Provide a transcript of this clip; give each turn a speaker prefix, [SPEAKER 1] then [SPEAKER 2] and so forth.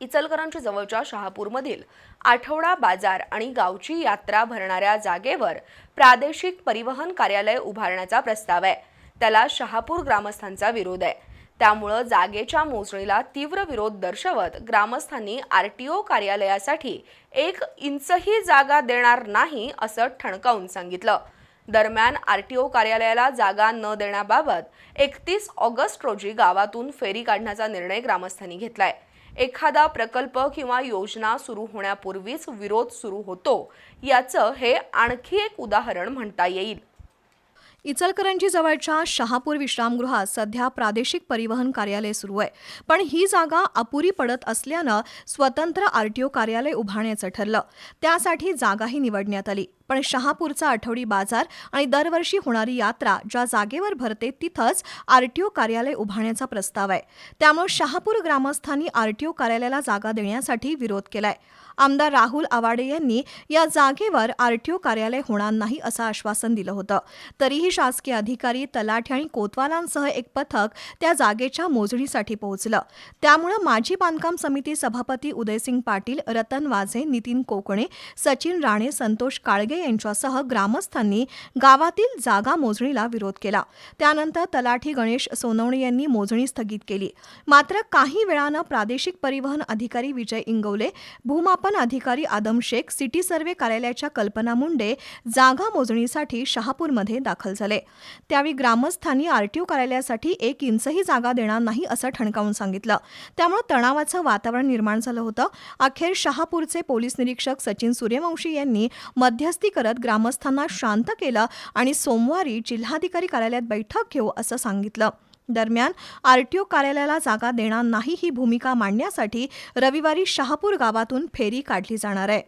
[SPEAKER 1] इचलकरांच्या जवळच्या शहापूरमधील आठवडा बाजार आणि गावची यात्रा भरणाऱ्या जागेवर प्रादेशिक परिवहन कार्यालय उभारण्याचा प्रस्ताव आहे. त्याला शहापूर ग्रामस्थांचा विरोध आहे. त्यामुळं जागेच्या मोजणीला तीव्र विरोध दर्शवत ग्रामस्थांनी आर टी ओ कार्यालयासाठी एक इंचही जागा देणार नाही असं ठणकावून सांगितलं. दरम्यान आर टी ओ कार्यालयाला जागा न देण्याबाबत एकतीस ऑगस्ट रोजी गावातून फेरी काढण्याचा निर्णय ग्रामस्थांनी घेतलाय. एखादा प्रकल्प किंवा योजना सुरू होण्यापूर्वीच विरोध सुरू होतो. याचं हे आणखी एक उदाहरण म्हणता येईल.
[SPEAKER 2] इचलकरंजी जवळच्या शहापूर विश्रामगृहात सध्या प्रादेशिक परिवहन कार्यालय सुरू आहे. पण ही जागा अपुरी पडत असल्यानं स्वतंत्र आरटीओ कार्यालय उभारण्याचं ठरलं. त्यासाठी जागाही निवडण्यात आली. पण शहापूरचा आठवडी बाजार आणि दरवर्षी होणारी यात्रा ज्या जागेवर भरते तिथंच आरटीओ कार्यालय उभारण्याचा प्रस्ताव आहे. त्यामुळे शहापूर ग्रामस्थांनी आरटीओ कार्यालयाला जागा देण्यासाठी विरोध केलाय. आमदार राहुल आवाडे यांनी या जागेवर आरटीओ कार्यालय होणार नाही असं आश्वासन दिलं होतं. तरीही शासकीय अधिकारी तलाठी आणि कोतवालांसह एक पथक त्या जागेच्या मोजणीसाठी पोहोचलं. त्यामुळं माजी बांधकाम समिती सभापती उदयसिंग पाटील रतन वाझे नितीन कोकणे सचिन राणे संतोष काळगे यांच्यासह ग्रामस्थांनी गावातील जागा मोजणीला विरोध केला. त्यानंतर तलाठी गणेश सोनवणे यांनी मोजणी स्थगित केली. मात्र काही वेळानं प्रादेशिक परिवहन अधिकारी विजय इंगवले भूमापन अधिकारी आदम शेख सिटी सर्व्हे कार्यालयाच्या कल्पना मुंडे जागा मोजणीसाठी शहापूरमध्ये दाखल झाले. त्यावेळी ग्रामस्थांनी आरटीओ कार्यालयासाठी एक इंचही जागा देणार नाही असं ठणकावून सांगितलं. त्यामुळे तणावाचं वातावरण निर्माण झालं होतं. अखेर शहापूरचे पोलीस निरीक्षक सचिन सूर्यवंशी यांनी मध्यस्थी करत ग्रामस्थांना शांत केलं आणि सोमवारी जिल्हाधिकारी कार्यालयात बैठक घेऊ असं सांगितलं. दरम्यान आरटीओ कार्यालयाला जागा देणार नाही ही भूमिका मांडण्यासाठी रविवारी शहापूर गावातून फेरी काढली जाणार आहे.